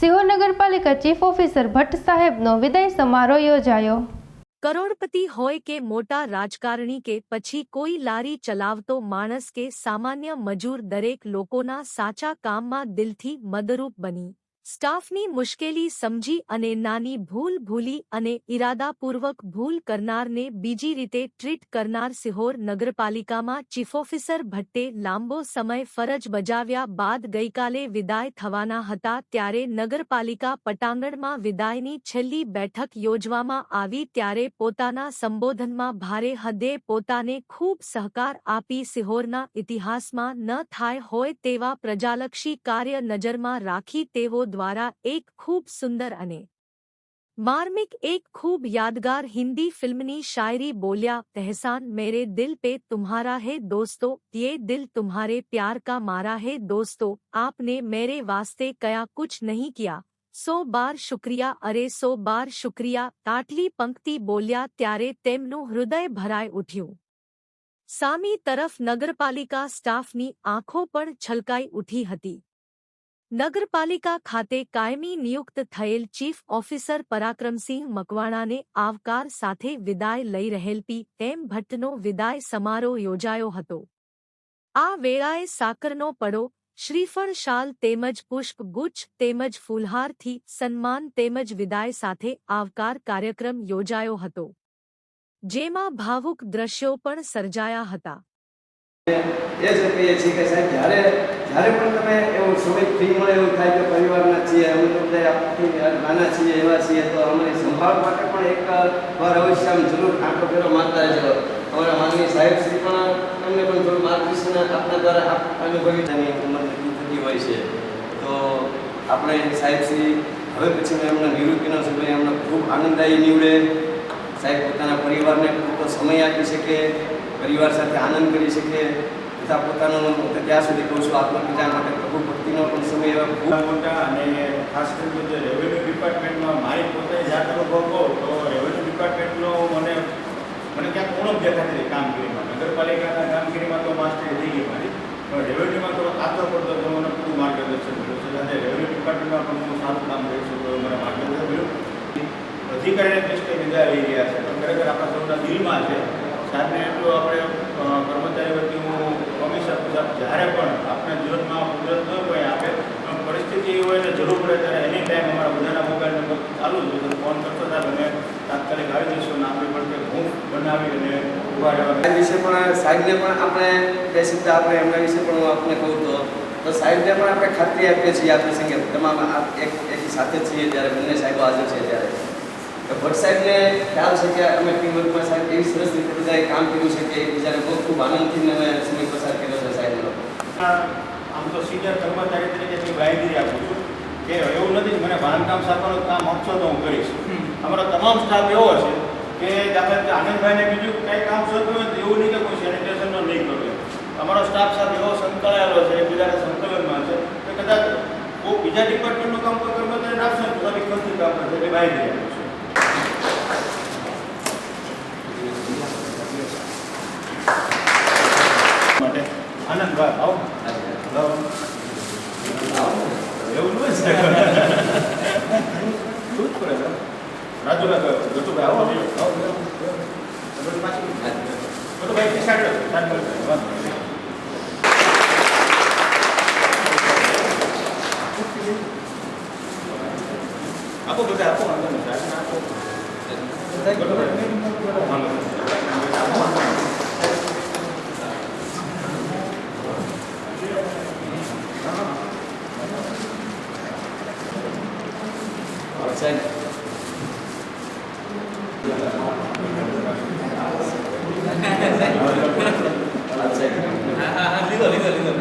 સિહોર નગરપાલિકા chief officer Bhatt સાહેબનો વિદાય સમારોહ યોજાયો. કરોડપતિ હોય કે મોટા રાજકારણી કે પછી કોઈ લારી ચલાવતો માણસ કે સામાન્ય મજૂર દરેક લોકોના સાચા કામમાં દિલથી મદરૂપ બની. સ્ટાફની મુશ્કેલી સમજી અને નાની ભૂલ ભૂલી અને ઇરાદાપૂર્વક ભૂલ કરનારને બીજી રીતે ટ્રીટ કરનાર સિહોર નગરપાલિકામાં ચીફ ઓફિસર ભટ્ટે લાંબો સમય ફરજ બજાવ્યા બાદ ગઈકાલે વિદાય થવાના હતા ત્યારે નગરપાલિકા પટાંગણમાં વિદાયની છેલ્લી બેઠક યોજવામાં આવી ત્યારે પોતાના સંબોધનમાં ભારે હદે પોતાને ખૂબ સહકાર આપી સિહોરના ઇતિહાસમાં ન થાય હોય તેવા પ્રજાલક્ષી કાર્ય નજરમાં રાખી તેઓ દ્વારા એક ખૂબ સુંદર અને માર્મિક એક ખૂબ યાદગાર હિન્દી ફિલ્મની શાયરી બોલ્યા તહેસાન મેરે દિલ पे तुम्हारा है दोस्तों ये दिल तुम्हारे प्यार का मारा है दोस्तों आपने मेरे वास्ते कया कुछ नहीं किया સો બાર શુક્રિયા અરે સો બાર શુક્રિયા આટલી પંક્તિ બોલ્યા ત્યારે તેમનું હૃદય ભરાઈ ઉઠ્યું સામી તરફ નગરપાલિકા સ્ટાફની આંખો પણ છલકાઈ ઉઠી હતી નગરપાલિકા ખાતે કાયમી નિયુક્ત થયેલ ચીફ ઓફિસર પરાક્રમસિંહ મકવાણાને આવકાર સાથે વિદાય લઈ રહેલ પી. એમ. ભટ્ટનો વિદાય સમારોહ યોજાયો હતો. આ વેળાએ સાકરનો પડો, શ્રીફળ શાલ તેમજ પુષ્પ ગુચ્છ તેમજ ફૂલહારથી સન્માન તેમજ વિદાય સાથે આવકાર કાર્યક્રમ યોજાયો હતો. જેમાં ભાવુક દ્રશ્યો પણ સર્જાયા હતા. એ જ કહીએ છીએ કે સાહેબ, જ્યારે જ્યારે પણ તમે એવો સમય ફ્રી મળે એવું થાય કે પરિવારના છીએ, અમે તો બધા આપણી નાના છીએ, એવા છીએ, તો અમારી સંભાળ માટે પણ એક વાર અવશ્ય જરૂર કાંટો ફેરો મારતા રહેજો. અમારા માનની સાહેબ શ્રી પણ તમને પણ થોડું માર્ગદર્શન આપના દ્વારા અનુભવી તેની ઉંમર થતી હોય છે. તો આપણે સાહેબ શ્રી હવે પછી એમના નિવૃત્તિનો સમય, એમને ખૂબ આનંદદાયી નીવડે. સાહેબ પોતાના પરિવારને પૂરતો સમય આપી શકે. પરિવાર સાથે આનંદ કરી શકે તથા પોતાનો તો ત્યાં સુધી કહું છું આત્મપિતા માટે પ્રભુ ભક્તિનો પણ સમય એવા ખૂબ મોટા અને ખાસ કરીને જે રેવન્યુ ડિપાર્ટમેન્ટમાં મારી પોતે જાત અનુભવ કહું, તો રેવન્યુ ડિપાર્ટમેન્ટનો મને મને ક્યાંક ઉણપ દેખાતી હતી કામગીરીમાં. નગરપાલિકાના કામગીરીમાં તો માસ્ટરી થઈ ગઈ મારી, પણ રેવન્યુમાં થોડો આતો પડતો તો મને પૂરું માર્ગદર્શન મળ્યું. છે સાથે રેવન્યુ ડિપાર્ટમેન્ટમાં પણ હું સારું કામ કરી શકું એવું મને માર્ગદર્શન મળ્યું. અધિકારીને દ્રષ્ટિએ વિદાય લઈ રહ્યા છે. ખરેખર આપણા સૌના દિલમાં છે સાહેબને એટલું આપણે કર્મચારી વતી હું કમી શકું સાહેબ જ્યારે પણ આપણા જીવનમાં કુદરત ન કોઈ આપે પરિસ્થિતિ એવી હોય ને જરૂર પડે ત્યારે એની ટાઈમ અમારા બધાના મોબાઈલ નંબર ચાલુ જ હોય. ફોન કરતો સાહેબ અમે તાત્કાલિક આવી જઈશું અને આપણી પણ હું બનાવી અને ઊભા રહેવા વિશે પણ સાહેબને પણ આપણે બે શબ્દ આપણે એમના વિશે પણ હું આપને કહું તો. તો સાહેબને પણ આપણે ખાતરી આપીએ છીએ આ સંગે તમામ એક એક સાથે છીએ જ્યારે બંને સાહેબો હાજર છે ત્યારે. તો ભટ્ટ સાહેબને ખ્યાલ છે કે અમે ટીમ વર્કમાં સાહેબ એવી સરસ રીતે બધાએ કામ કર્યું છે કે એકબીજાને બહુ ખૂબ આનંદથી અમે સમય પસાર કર્યો છે સાહેબનો આમ તો સિનિયર કર્મચારી તરીકે બાંયધરી આપું છું કે એવું નથી મને બાંધકામ સાથેનું કામ આપશો તો હું કરીશ. અમારો તમામ સ્ટાફ એવો છે કે દાખલા તરીકે આનંદભાઈને બીજું કંઈ કામ શોધવું હોય તો એવું નહીં કે કોઈ સેનિટેશનનો નહીં કરવું અમારો સ્ટાફ સાથે એવો સંકળાયેલો છે એકબીજાના સંકલનમાં છે કે કદાચ કોઈ બીજા ડિપાર્ટમેન્ટનું કામ કોઈ કર્મચારી આપશે ને તો ખર્ચી કામ કરશે એટલે બાંયધરી આપું. ở trên à, à, à, lý rồi lý rồi lý rồi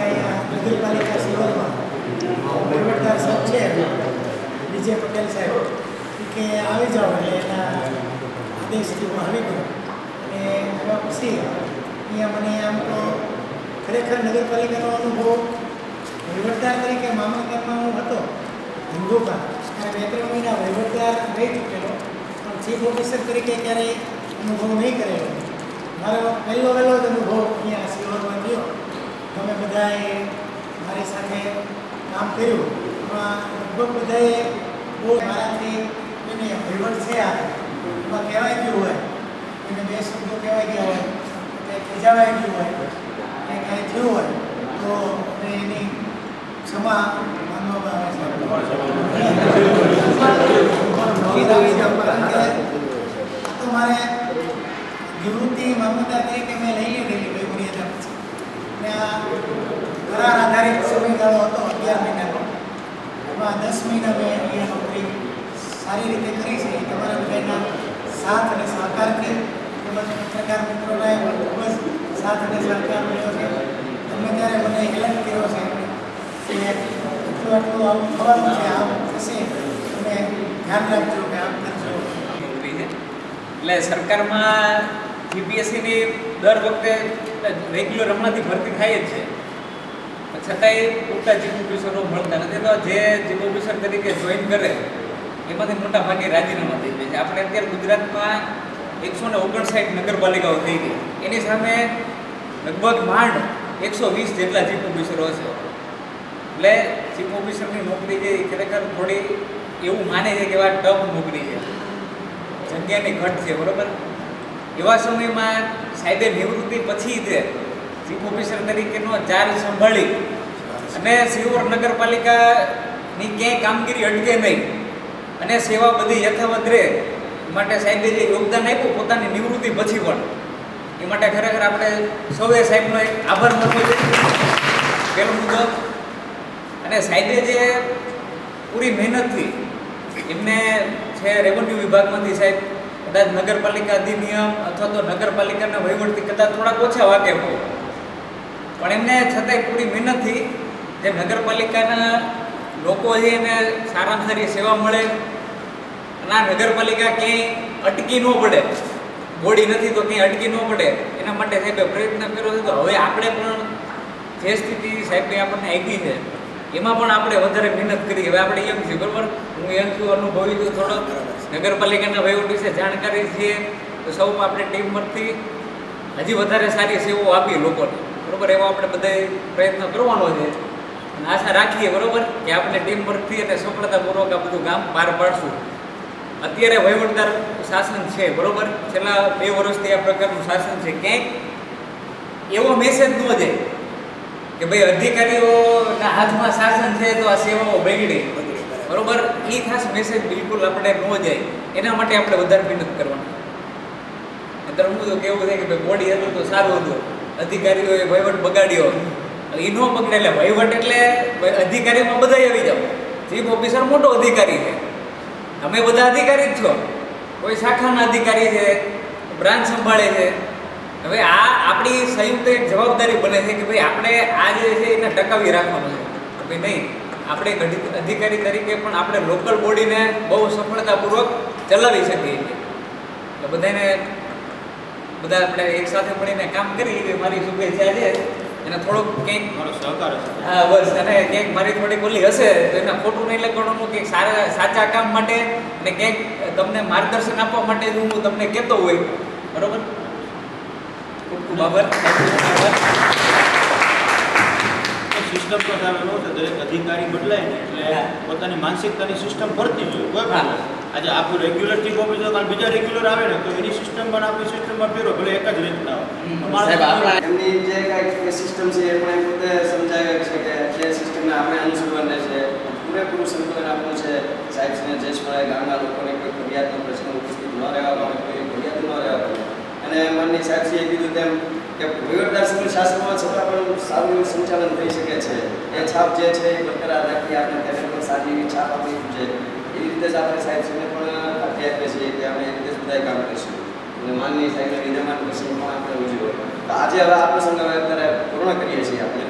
અહીંયા નગરપાલિકા સિવિલમાં વહીવટદાર સાહેબ છે વિજય પટેલ સાહેબ કે આવી જાઓ એટલે એના આદેશથી હું આવી ગયો અને એમાં પછી અહીંયા મને આમ તો ખરેખર નગરપાલિકાનો અનુભવ વહીવટદાર તરીકે મામલતદારમાં હું હતો હિન્દુકા અને બે ત્રણ મહિના વહીવટદાર રહી ચૂકેલો પણ ચીફ ઓફિસર તરીકે ક્યારેય અનુભવ નહીં કરેલો મારો પહેલો વહેલો જ અનુભવ અહીંયા સિહોરમાં ગયો તમે બધાએ મારી સાથે કામ કર્યું. એમાં લગભગ બધાએ બહુ મારાથી એને છે આ. એમાં કહેવાય ગયું હોય. એને બે શબ્દો કહેવાય ગયા હોય. કે ખીજાવાઈ ગયું હોય. કે કાંઈ થયું હોય, તો અમે એની ક્ષમા માનવામાં આવે છે. તો મારે નિવૃત્તિ મામલતદાર તરીકે મેં લઈ લીધેલી ભાઈ મર્યાદા પછી. આ કરાર આધારિત સમયગાળો હતો અગિયાર મહિનાનો એમાં દસ મહિના મેં અહીંયા નોકરી સારી રીતે કરી છે. તમારા બધાના સાથ અને સહકારથી તેમજ પત્રકાર મિત્રોના ખૂબ જ સાથ અને સહકાર મળ્યો છે. તમે ત્યારે મને હેલ્પ કર્યો છે. કે આટલું આટલું આવું થવાનું છે આમ થશે, તમે ધ્યાન રાખજો કે આમ કરજો. એટલે સરકારમાં જીપીએસસીની દર વખતે રેગ્યુલર હમણાંથી ભરતી થાય જ છે. છતાંય પૂરતા ચીફ ઓફિસરો મળતા નથી, તો જે ચીફ ઓફિસર તરીકે જોઈન કરે, એમાંથી મોટા ભાગે રાજીનામા થઈ જાય છે. આપણે અત્યારે ગુજરાતમાં એકસો ને ઓગણસાઠ નગરપાલિકાઓ થઈ ગઈ. એની સામે લગભગ માંડ એકસો વીસ જેટલા ચીફ ઓફિસરો છે. એટલે ચીફ ઓફિસરની નોકરી જે ખરેખર થોડી એવું માને છે કે એવા ટફ નોકરી છે. જગ્યાની ઘટ છે, બરાબર? એવા સમયમાં સાહેબે નિવૃત્તિ પછી તે ચીફ ઓફિસર તરીકેનો ચાર્જ સંભાળી અને સિહોર નગરપાલિકાની ક્યાંય કામગીરી અટકે નહીં. અને સેવા બધી યથાવત રહે માટે સાહેબે જે યોગદાન આપ્યું, પોતાની નિવૃત્તિ પછી પણ. એ માટે ખરેખર આપણે સૌએ સાહેબનો એક આભાર માનવો જોઈએ. પહેલો મુદ્દો, અને સાહેબે જે પૂરી મહેનતથી એમને છે રેવન્યુ વિભાગમાંથી સાહેબ કદાચ નગરપાલિકા અધિનિયમ અથવા તો નગરપાલિકાના વહીવટથી કદાચ થોડાક ઓછા વાકેફ હોય. પણ એમને છતાંય પૂરી મહેનતથી જે નગરપાલિકાના લોકો છે એને સારામાં સારી સેવા મળે, અને આ નગરપાલિકા ક્યાંય અટકી ન પડે. બોડી નથી તો ક્યાંય અટકી ન પડે. એના માટે સાહેબે પ્રયત્ન કર્યો છે તો હવે આપણે પણ જે સ્થિતિ સાહેબે આપણને આપી છે, એમાં પણ આપણે વધારે મહેનત કરી. હવે આપણે એમ છે, બરાબર? હું એમ છું, અનુભવી છું થોડો. નગરપાલિકાના વહીવટ વિશે જાણકારી છે, તો સૌ આપણે ટીમ પરથી હજી વધારે સારી સેવાઓ આપી લોકોને. બરોબર, એવો આપણે બધાએ પ્રયત્ન કરવાનો છે. અને આશા રાખીએ, બરોબર, કે આપણે ટીમ વર્કથી અને સફળતાપૂર્વક આ બધું કામ પાર પાડશું. અત્યારે વહીવટદાર શાસન છે, બરોબર? છેલ્લા બે વર્ષથી આ પ્રકારનું શાસન છે. ક્યાંક એવો મેસેજ ન જાય કે ભાઈ, અધિકારીઓના હાથમાં શાસન છે તો આ સેવાઓ બગડી. બરોબર? એ ખાસ મેસેજ બિલકુલ આપણે ન જાય. એના માટે આપણે વધારે મહેનત કરવાની. અત્યારે હું તો કેવું છે કે ભાઈ બોડી હતું તો સારું હતું. અધિકારીઓએ વહીવટ બગાડ્યો. એ ન બગડે એટલે વહીવટ એટલે અધિકારીમાં બધા આવી જાઓ. ચીફ ઓફિસર મોટો અધિકારી છે. અમે બધા અધિકારી જ છો. કોઈ શાખાના અધિકારી છે, બ્રાન્ચ સંભાળે છે. હવે આ આપણી સંયુક્ત એક જવાબદારી બને છે કે ભાઈ આપણે આ જે છે એને ટકાવી રાખવાનું છે. ભાઈ નહીં, આપણે અધિકારી તરીકે પણ આપણે લોકલ બોડીને બહુ સફળતાપૂર્વક ચલાવી શકીએ છીએ. બધાને બધા આપણે એક સાથે મળીને કામ કરી એ મારી શુભેચ્છા છે. અને થોડોક કંઈક મારો સહકાર હશે. હા બસ અને ક્યાંક મારી થોડી બોલી હશે તો એના ખોટું નહીં લખવાનું કંઈક સારા સાચા કામ માટે અને ક્યાંક તમને માર્ગદર્શન આપવા માટે હું તમને કહેતો હોય. બરોબર? ખૂબ ખૂબ આભાર. સિસ્ટમ તો સારો એવો છે દરેક અધિકારી બદલાય ને એટલે પોતાની માનસિકતાની સિસ્ટમ ફરતી જોઈએ કોઈ પણ. આજે આપણું રેગ્યુલર ચીફ ઓફિસર કાલ બીજા રેગ્યુલર આવે ને તો એની સિસ્ટમ પણ આપણી સિસ્ટમમાં ફેરો ભલે એક જ રીતના. હોય. સાહેબ, આપણા- એમની જે કાંઈક સિસ્ટમ છે એ પણ એ પોતે સમજાવે છે કે જે સિસ્ટમને આપણે અનુસરવાને છે સમંજસ મળે ગામના લોકોને કોઈ ફરિયાદનો પ્રશ્ન ઉપસ્થિત ન રહેવા પામે કોઈ ફરિયાદ ન રહેવા પામે અને માનની સાહેબશ્રીએ કીધું તેમ કે શ્રીનું શાસનમાં છતાં પણ સારું એવું સંચાલન થઈ શકે છે. એ છાપ જે છે એ બરકરાર રાખી આપણે તેને પણ સારી એવી છાપ આપી છે. એવી રીતે જ આપણે સાહેબશ્રીને પણ આપીએ છીએ કે આપણે એ રીતે જ બધાય કામ કરીશું. અને માનની સાહેબને વિદ્યમાન પ્રસંગ પણ આપણે ઉજવ્યો. તો આજે હવે આ પ્રસંગ અમે અત્યારે પૂર્ણ કરીએ છીએ આપણે.